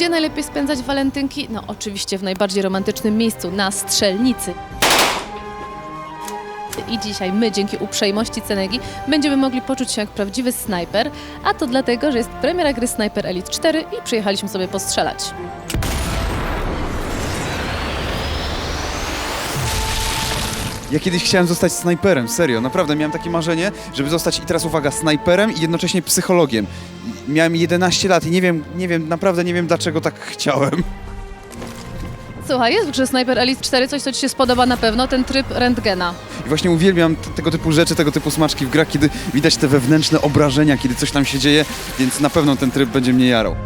Gdzie najlepiej spędzać walentynki? No oczywiście w najbardziej romantycznym miejscu, na strzelnicy. I dzisiaj my, dzięki uprzejmości Cenegi, będziemy mogli poczuć się jak prawdziwy snajper, a to dlatego, że jest premiera gry Sniper Elite 4 i przyjechaliśmy sobie postrzelać. Ja kiedyś chciałem zostać snajperem, serio, naprawdę miałem takie marzenie, żeby zostać i teraz uwaga, snajperem i jednocześnie psychologiem. Miałem 11 lat i nie wiem, nie wiem, naprawdę nie wiem dlaczego tak chciałem. Słuchaj, jest grze Sniper Elite 4 coś, co Ci się spodoba na pewno, ten tryb rentgena. I właśnie uwielbiam t- tego typu rzeczy, tego typu smaczki w grach, kiedy widać te wewnętrzne obrażenia, kiedy coś tam się dzieje, więc na pewno ten tryb będzie mnie jarał.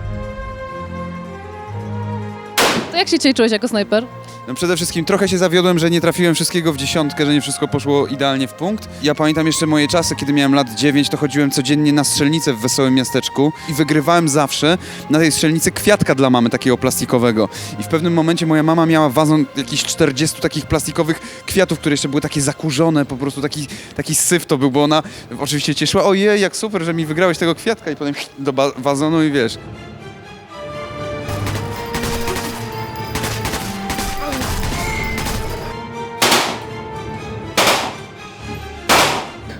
To jak się dzisiaj czułeś jako snajper? No przede wszystkim trochę się zawiodłem, że nie trafiłem wszystkiego w dziesiątkę, że nie wszystko poszło idealnie w punkt. Ja pamiętam jeszcze moje czasy, kiedy miałem lat 9, to chodziłem codziennie na strzelnicę w wesołym miasteczku i wygrywałem zawsze na tej strzelnicy kwiatka dla mamy takiego plastikowego. I w pewnym momencie moja mama miała wazon jakichś 40 takich plastikowych kwiatów, które jeszcze były takie zakurzone, po prostu taki, taki syf to był, bo ona oczywiście cieszyła, ojej, jak super, że mi wygrałeś tego kwiatka i potem do wazonu i wiesz.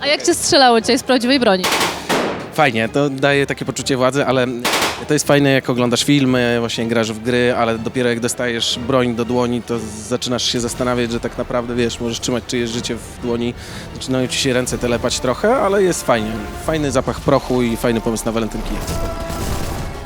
A jak Cię strzelało dzisiaj z prawdziwej broni? Fajnie, to daje takie poczucie władzy, ale to jest fajne jak oglądasz filmy, właśnie grasz w gry, ale dopiero jak dostajesz broń do dłoni, to zaczynasz się zastanawiać, że tak naprawdę, wiesz, możesz trzymać czyjeś życie w dłoni, zaczynają ci się ręce telepać trochę, ale jest fajnie. Fajny zapach prochu i fajny pomysł na walentynki.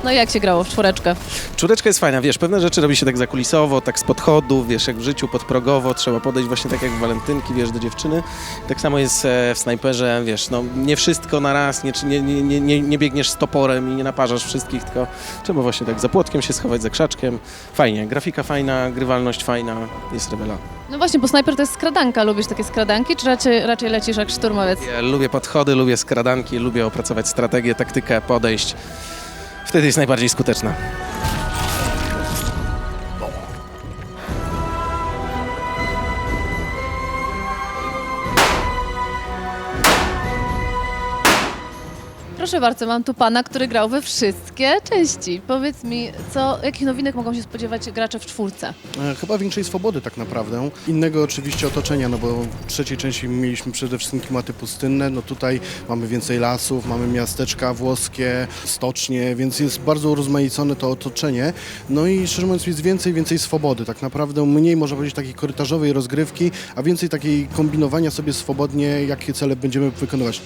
No i jak się grało w czwóreczkę? Czureczka jest fajna, wiesz, pewne rzeczy robi się tak zakulisowo, tak z podchodu, wiesz, jak w życiu, podprogowo, trzeba podejść właśnie tak jak w walentynki, wiesz, do dziewczyny. Tak samo jest e, w snajperze, wiesz, no nie wszystko na raz, nie, nie, nie, nie, nie biegniesz z toporem i nie naparzasz wszystkich, tylko trzeba właśnie tak za płotkiem się schować, za krzaczkiem. Fajnie, grafika fajna, grywalność fajna, jest rewela. No właśnie, bo snajper to jest skradanka. Lubisz takie skradanki, czy raczej, raczej lecisz jak szturmowiec? Ja lubię podchody, lubię skradanki, lubię opracować strategię, taktykę, podejść. Wtedy jest najbardziej skuteczna. Proszę bardzo, mam tu pana, który grał we wszystkie części. Powiedz mi, co, jakich nowinek mogą się spodziewać gracze w czwórce? E, Chyba większej swobody tak naprawdę. Innego oczywiście otoczenia, no bo w trzeciej części mieliśmy przede wszystkim klimaty pustynne, no tutaj mamy więcej lasów, mamy miasteczka włoskie, stocznie, więc jest bardzo urozmaicone to otoczenie. No i szczerze mówiąc jest więcej, więcej swobody. Tak naprawdę mniej można powiedzieć takiej korytarzowej rozgrywki, a więcej takiej kombinowania sobie swobodnie, jakie cele będziemy wykonywać.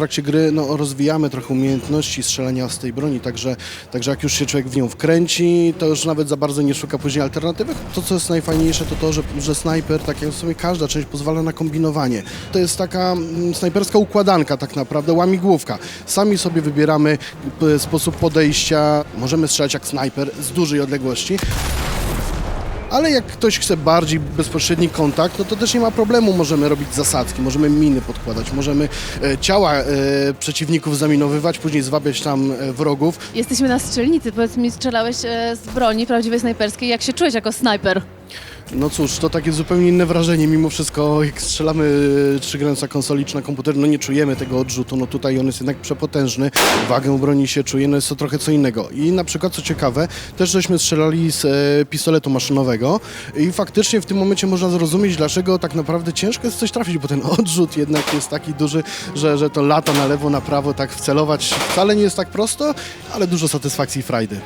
Trakcie gry no, rozwijamy trochę umiejętności strzelania z tej broni, także, także jak już się człowiek w nią wkręci, to już nawet za bardzo nie szuka później alternatywy. To, co jest najfajniejsze, to to, że, że snajper, tak jak w sumie każda część, pozwala na kombinowanie. To jest taka mm, snajperska układanka tak naprawdę, łamigłówka. Sami sobie wybieramy sposób podejścia, możemy strzelać jak snajper z dużej odległości, ale jak ktoś chce bardziej bezpośredni kontakt, no to też nie ma problemu. Możemy robić zasadzki, możemy miny podkładać, możemy e, ciała e, przeciwników zaminowywać, później zwabiać tam e, wrogów. Jesteśmy na strzelnicy. Powiedz mi, strzelałeś z broni prawdziwej snajperskiej. Jak się czułeś jako snajper? No cóż, to takie zupełnie inne wrażenie. Mimo wszystko, jak strzelamy e, trzygrająca konsoliczna komputer, no nie czujemy tego odrzutu. No tutaj on jest jednak przepotężny. Wagę broni się czuje, no jest to trochę co innego. I na przykład, co ciekawe, też żeśmy strzelali z e, pistoletu maszynowego i faktycznie w tym momencie można zrozumieć, dlaczego tak naprawdę ciężko jest coś trafić, bo ten odrzut jednak jest taki duży, że, że to lata na lewo, na prawo, tak wcelować wcale nie jest tak prosto, ale dużo satysfakcji i frajdy.